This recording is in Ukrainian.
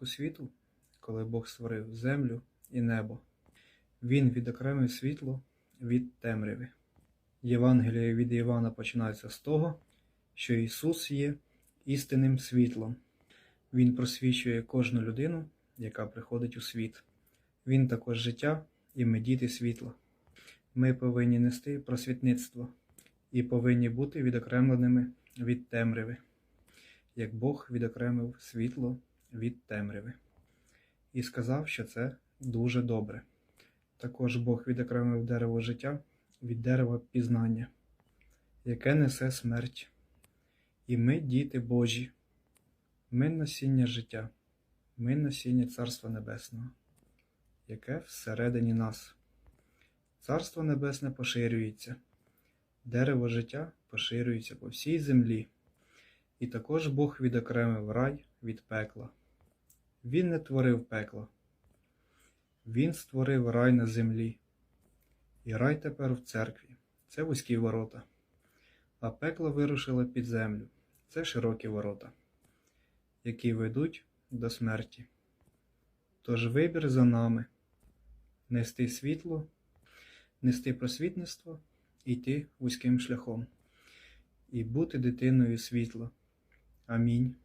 початку світу, коли Бог створив землю і небо, Він відокремив світло від темряви. Євангеліє від Івана починається з того, що Ісус є істинним світлом. Він просвічує кожну людину, яка приходить у світ. Він також життя і ми діти світла. Ми повинні нести просвітництво і повинні бути відокремленими від темряви, як Бог відокремив світло від темряви. І сказав, що це дуже добре. Також Бог відокремив дерево життя від дерева пізнання, яке несе смерть. І ми діти Божі, ми насіння життя, ми насіння Царства Небесного, яке всередині нас. Царство Небесне поширюється, дерево життя поширюється по всій землі, і також Бог відокремив рай від пекла. Він не творив пекла, Він створив рай на землі. І рай тепер в церкві це вузькі ворота, а пекло вирушило під землю це широкі ворота, які ведуть до смерті. Тож вибір за нами нести світло, нести просвітництво йти вузьким шляхом, і бути дитиною світла. Амінь.